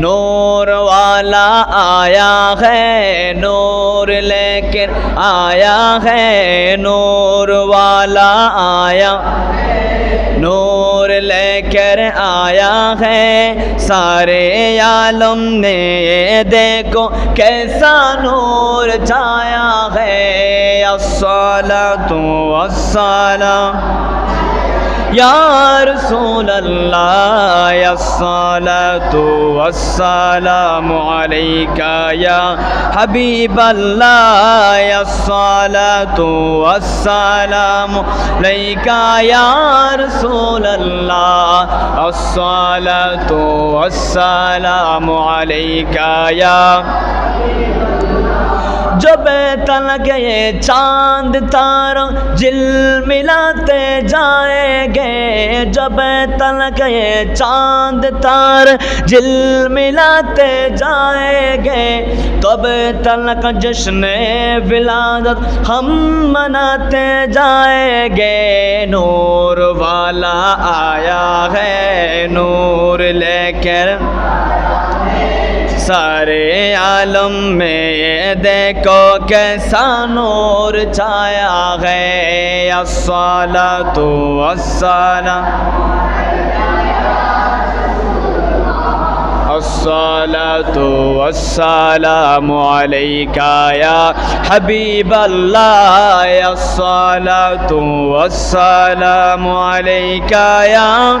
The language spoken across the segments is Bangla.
नूर वाला आया है नूर लेकर आया है नूर वाला आया नूर लेकर आया है सारे आलम ने ये देखो कैसा नूर छाया है अस्सलातु वस्सलाम या रसूल अल्लाह الصلاة والسلام عليك يا حبيب الله يا الصلاة والسلام عليك يا رسول الله الصلاة والسلام عليك يا या जब तलक ये चाँद तारा, जिल मिलाते जाएँगे। जब तलक ये चाँद तार, जिल मिलाते जाएँगे। तब तलक जश्न विलादत हम मनाते जाएँगे। नूर वाला आया है, नूर लेकर सारे आलम में ये देखो कैसा नूर छाया है अस्सला तो अस्सला الصلاة والسلام عليك يا حبيب الله يا الصلاة والسلام عليك يا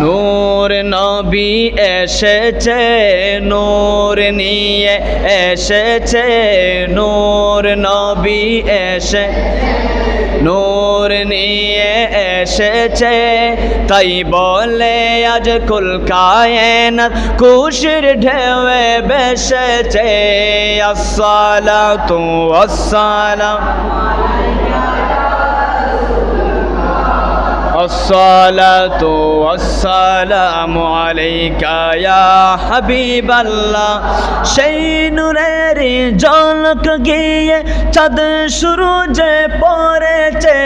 নূর নবী এসেছে, নূর নিয়ে এসেছে, নূর নবী এসে, নূর নিয়ে এসেছে। তাই বলে আজ কুল কায়নাত, খুশির ঢেউয়ে বেসেছে। আসসালাতু ওয়াসসালাম। الصلاة والسلام عليك يا حبيب الله সেই নূরের জলক গিয়ে চাঁদ শুরু যে পড়েছে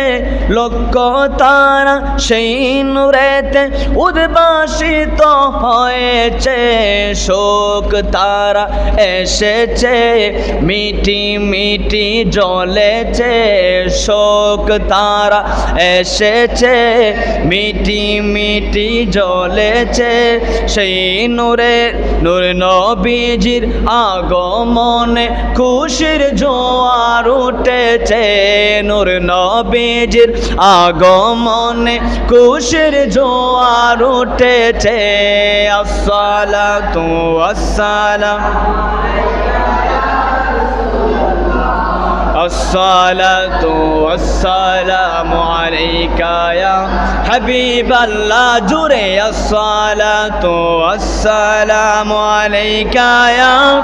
লক্ষ তারা সেই নূরেতে উদ্ভাসিত হয়েছে শোক তারা এসেছে মিটি মিটি জ্বলেছে শোক তারা এসেছে মিটি মিটি জ্বলেছে সেই নূরে নূর নবীজির আগমনে খুশির জোয়ার উঠেছে নূর নবীজির আগমনে খুশির জোয়ার উঠেছে আসসালাতু আসসালাম الصلاة والسلام عليك يا حبيب الله جري الصلاة والسلام عليك يا